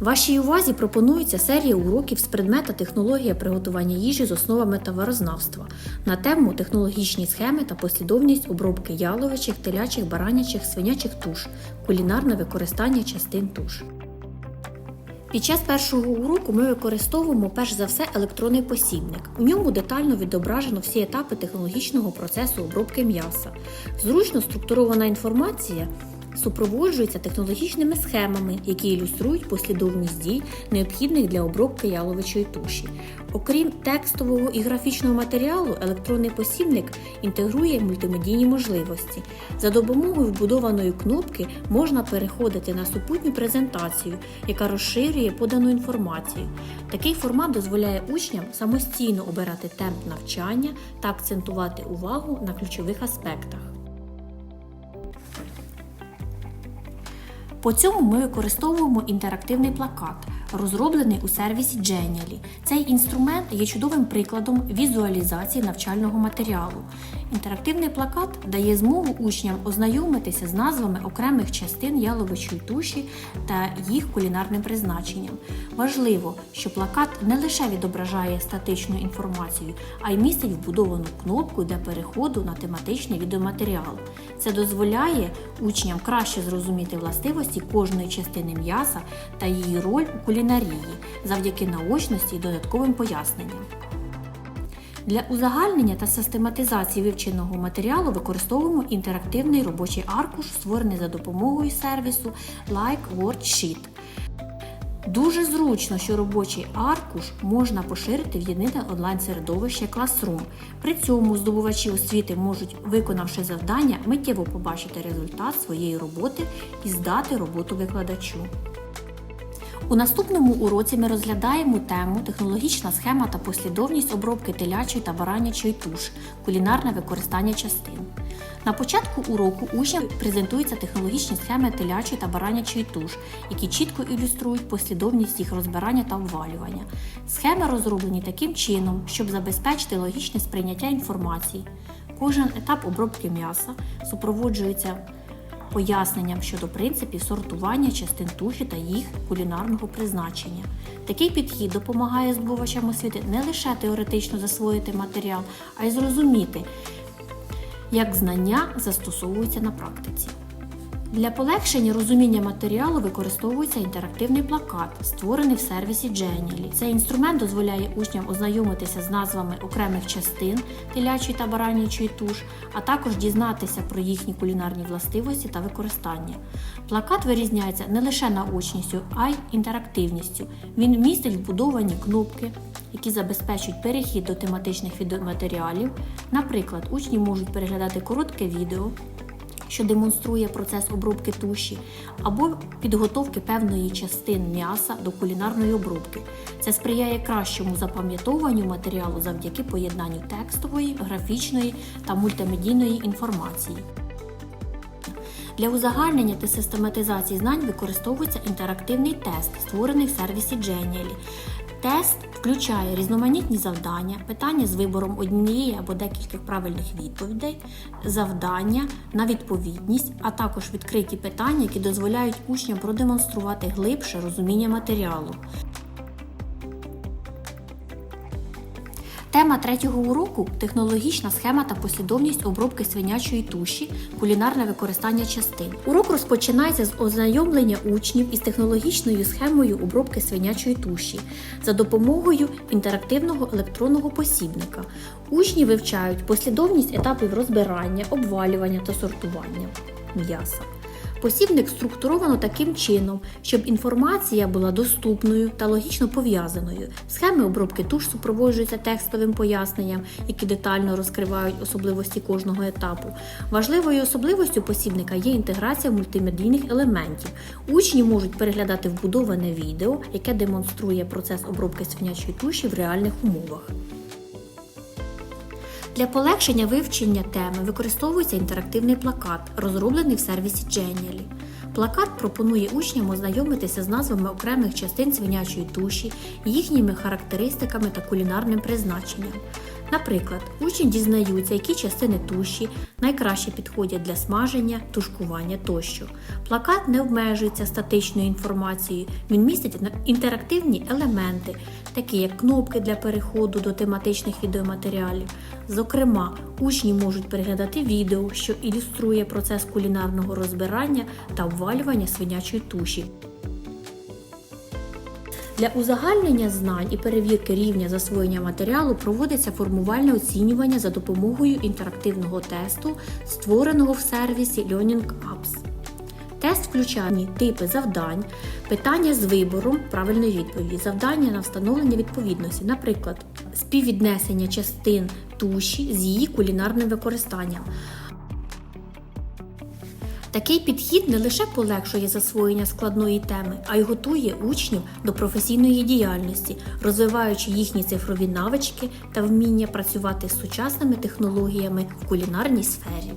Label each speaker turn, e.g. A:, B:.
A: Вашій увазі пропонується серія уроків з предмета технологія приготування їжі з основами товарознавства на тему технологічні схеми та послідовність обробки яловичих, телячих, баранячих, свинячих туш, кулінарне використання частин туш. Під час першого уроку ми використовуємо перш за все електронний посібник. У ньому детально відображено всі етапи технологічного процесу обробки м'яса. Зручно структурована інформація супроводжується технологічними схемами, які ілюструють послідовність дій, необхідних для обробки яловичої туші. Окрім текстового і графічного матеріалу, електронний посібник інтегрує мультимедійні можливості. За допомогою вбудованої кнопки можна переходити на супутню презентацію, яка розширює подану інформацію. Такий формат дозволяє учням самостійно обирати темп навчання та акцентувати увагу на ключових аспектах. По цьому ми використовуємо інтерактивний плакат, розроблений у сервісі Genially. Цей інструмент є чудовим прикладом візуалізації навчального матеріалу. Інтерактивний плакат дає змогу учням ознайомитися з назвами окремих частин яловичої туші та їх кулінарним призначенням. Важливо, що плакат не лише відображає статичну інформацію, а й містить вбудовану кнопку для переходу на тематичний відеоматеріал. Це дозволяє учням краще зрозуміти властивості кожної частини м'яса та її роль у кулінарії завдяки наочності і додатковим поясненням. Для узагальнення та систематизації вивченого матеріалу використовуємо інтерактивний робочий аркуш, створений за допомогою сервісу Like WordSheet. Дуже зручно, що робочий аркуш можна поширити в єдине онлайн-середовище Classroom. При цьому здобувачі освіти можуть, виконавши завдання, миттєво побачити результат своєї роботи і здати роботу викладачу. У наступному уроці ми розглядаємо тему технологічна схема та послідовність обробки телячої та баранячої туш, кулінарне використання частин. На початку уроку учням презентуються технологічні схеми телячої та баранячої туш, які чітко ілюструють послідовність їх розбирання та обвалювання. Схеми розроблені таким чином, щоб забезпечити логічне сприйняття інформації. Кожен етап обробки м'яса супроводжується поясненням щодо принципів сортування частин туші та їх кулінарного призначення. Такий підхід допомагає здобувачам освіти не лише теоретично засвоїти матеріал, а й зрозуміти, як знання застосовуються на практиці. Для полегшення розуміння матеріалу використовується інтерактивний плакат, створений в сервісі Genially. Цей інструмент дозволяє учням ознайомитися з назвами окремих частин телячої та баранячої туш, а також дізнатися про їхні кулінарні властивості та використання. Плакат вирізняється не лише наочністю, а й інтерактивністю. Він містить вбудовані кнопки, які забезпечують перехід до тематичних відеоматеріалів. Наприклад, учні можуть переглядати коротке відео що демонструє процес обробки туші, або підготовки певної частини м'яса до кулінарної обробки. Це сприяє кращому запам'ятовуванню матеріалу завдяки поєднанню текстової, графічної та мультимедійної інформації. Для узагальнення та систематизації знань використовується інтерактивний тест, створений в сервісі Genially. Тест включає різноманітні завдання, питання з вибором однієї або декількох правильних відповідей, завдання на відповідність, а також відкриті питання, які дозволяють учням продемонструвати глибше розуміння матеріалу. Тема третього уроку технологічна схема та послідовність обробки свинячої туші, кулінарне використання частин. Урок розпочинається з ознайомлення учнів із технологічною схемою обробки свинячої туші за допомогою інтерактивного електронного посібника. Учні вивчають послідовність етапів розбирання, обвалювання та сортування м'яса. Посібник структуровано таким чином, щоб інформація була доступною та логічно пов'язаною. Схеми обробки туш супроводжуються текстовим поясненням, які детально розкривають особливості кожного етапу. Важливою особливостю посібника є інтеграція мультимедійних елементів. Учні можуть переглядати вбудоване відео, яке демонструє процес обробки свинячої туші в реальних умовах. Для полегшення вивчення теми використовується інтерактивний плакат, розроблений в сервісі Genially. Плакат пропонує учням ознайомитися з назвами окремих частин свинячої туші, їхніми характеристиками та кулінарним призначенням. Наприклад, учні дізнаються, які частини туші найкраще підходять для смаження, тушкування тощо. Плакат не обмежується статичною інформацією, він містить інтерактивні елементи, такі як кнопки для переходу до тематичних відеоматеріалів. Зокрема, учні можуть переглядати відео, що ілюструє процес кулінарного розбирання та обвалювання свинячої туші. Для узагальнення знань і перевірки рівня засвоєння матеріалу проводиться формувальне оцінювання за допомогою інтерактивного тесту, створеного в сервісі Learning Apps. Тест включає типи завдань, питання з вибором правильної відповіді, завдання на встановлення відповідності, наприклад, співвіднесення частин туші з її кулінарним використанням. Такий підхід не лише полегшує засвоєння складної теми, а й готує учнів до професійної діяльності, розвиваючи їхні цифрові навички та вміння працювати з сучасними технологіями в кулінарній сфері.